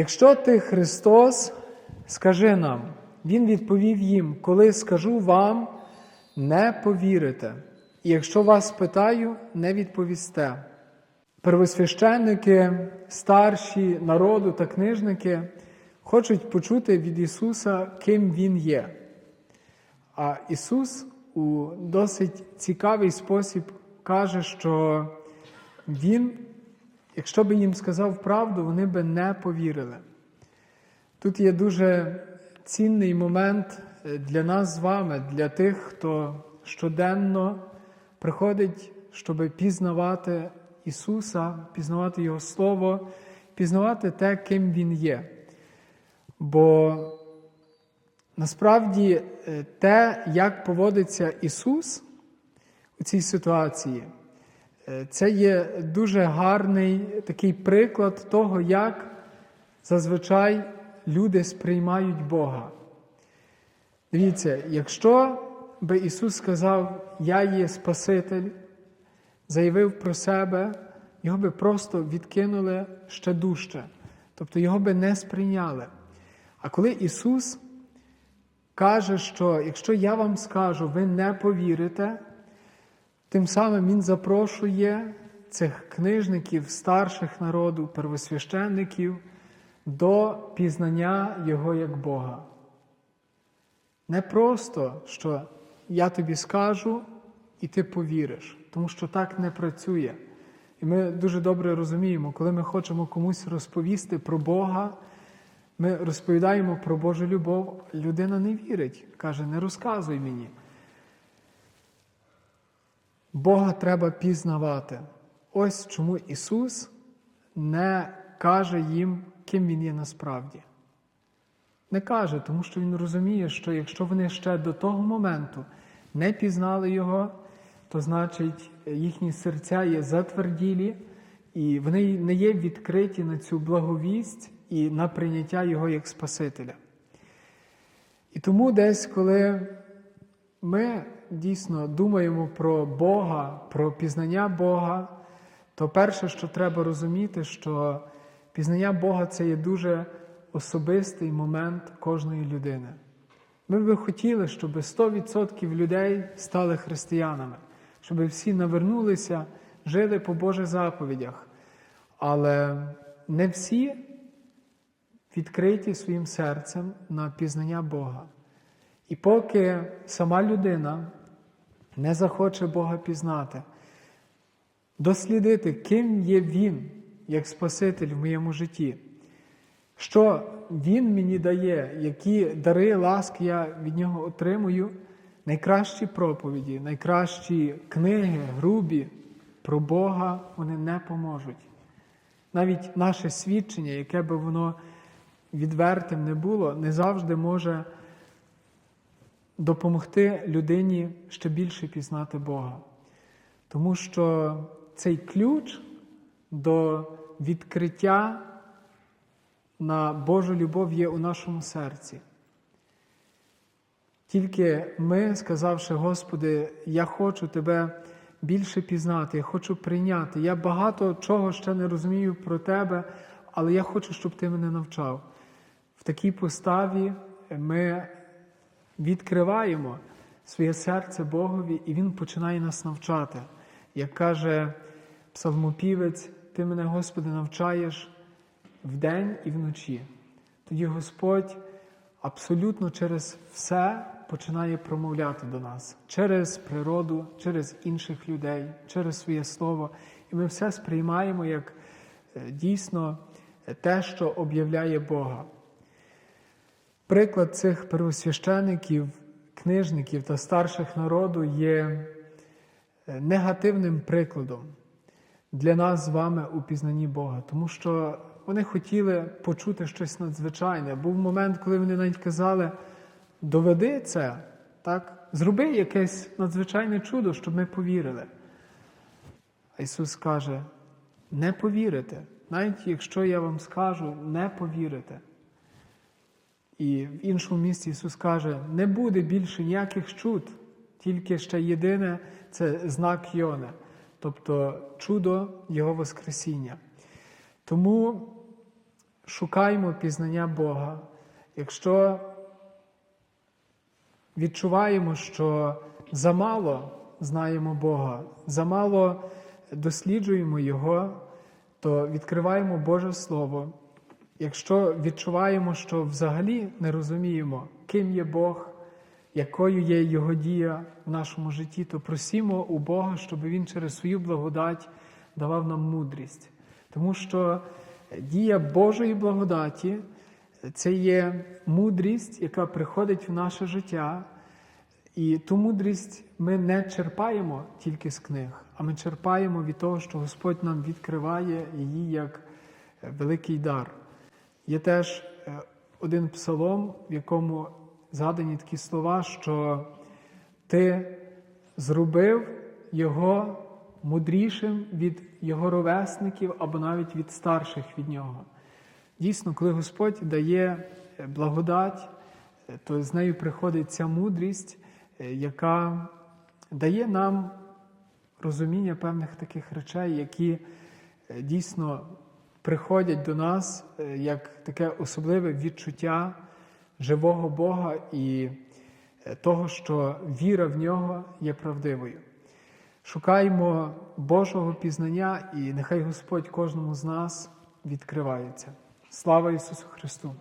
Якщо ти Христос, скажи нам, Він відповів їм, коли скажу вам, не повірите. І якщо вас питаю, не відповісте. Первосвященники, старші народу та книжники хочуть почути від Ісуса, ким Він є. А Ісус у досить цікавий спосіб каже, що Він, якщо би їм сказав правду, вони би не повірили. Тут є дуже цінний момент е, для нас з вами, для тих, хто щоденно приходить, щоб пізнавати Ісуса, пізнавати Його Слово, пізнавати те, ким Він є. Бо насправді е, те, як поводиться Ісус у цій ситуації, це є дуже гарний такий приклад того, як зазвичай люди сприймають Бога. Дивіться, якщо би Ісус сказав, Я є Спаситель, заявив про себе, його би просто відкинули ще дужче. Тобто його би не сприйняли. А коли Ісус каже, що якщо я вам скажу, ви не повірите, тим самим Він запрошує цих книжників, старших народу, первосвященників до пізнання Його як Бога. Не просто, що я тобі скажу і ти повіриш, тому що так не працює. І ми дуже добре розуміємо, коли ми хочемо комусь розповісти про Бога, ми розповідаємо про Божу любов, людина не вірить, каже, не розказуй мені. Бога треба пізнавати. Ось чому Ісус не каже їм, ким Він є насправді. Не каже, тому що Він розуміє, що якщо вони ще до того моменту не пізнали Його, то значить їхні серця є затверділі, і вони не є відкриті на цю благовість і на прийняття Його як Спасителя. І тому десь, коли ми дійсно думаємо про Бога, про пізнання Бога, то перше, що треба розуміти, що пізнання Бога це є дуже особистий момент кожної людини. Ми би хотіли, щоб 100% людей стали християнами, щоб всі навернулися, жили по Божих заповідях. Але не всі відкриті своїм серцем на пізнання Бога. І поки сама людина не захоче Бога пізнати, дослідити, ким є Він як Спаситель в моєму житті, що Він мені дає, які дари ласки я від Нього отримую, найкращі проповіді, найкращі книги, грубі про Бога вони не поможуть. Навіть наше свідчення, яке би воно відвертим не було, не завжди може допомогти людині ще більше пізнати Бога. Тому що цей ключ до відкриття на Божу любов є у нашому серці. Тільки ми, сказавши, Господи, я хочу Тебе більше пізнати, я хочу прийняти. Я багато чого ще не розумію про Тебе, але я хочу, щоб Ти мене навчав. В такій поставі ми відкриваємо своє серце Богові, і Він починає нас навчати. Як каже псалмопівець, Ти мене, Господи, навчаєш вдень і вночі. Тоді Господь абсолютно через все починає промовляти до нас через природу, через інших людей, через своє слово. І ми все сприймаємо як е, дійсно те, що об'являє Бога. Приклад цих первосвящеників, книжників та старших народу є е, негативним прикладом для нас з вами у пізнанні Бога, тому що вони хотіли почути щось надзвичайне. Був момент, коли вони навіть казали, доведи це, так? зроби якесь надзвичайне чудо, щоб ми повірили. А Ісус каже, не повірите. Навіть якщо я вам скажу, не повірите. І в іншому місці Ісус каже, не буде більше ніяких чуд, тільки ще єдине це знак Йони, тобто чудо Його Воскресіння. Тому, шукаємо пізнання Бога, якщо відчуваємо, що замало знаємо Бога, замало досліджуємо Його, то відкриваємо Боже Слово. Якщо відчуваємо, що взагалі не розуміємо, ким є Бог, якою є Його дія в нашому житті, то просімо у Бога, щоб Він через свою благодать давав нам мудрість. Тому що дія Божої благодаті це є мудрість, яка приходить в наше життя. І ту мудрість ми не черпаємо тільки з книг, а ми черпаємо від того, що Господь нам відкриває її як великий дар. Є теж е, один псалом, в якому згадані такі слова, що ти зробив його мудрішим від його ровесників або навіть від старших від нього. Дійсно, коли Господь дає е, благодать, е, то з нею приходить ця мудрість, яка дає нам розуміння певних таких речей, які дійсно приходять до нас е, як таке особливе відчуття живого Бога і е, того, що віра в нього є правдивою. Шукаємо Божого пізнання, і нехай Господь кожному з нас відкривається. Слава Ісусу Христу!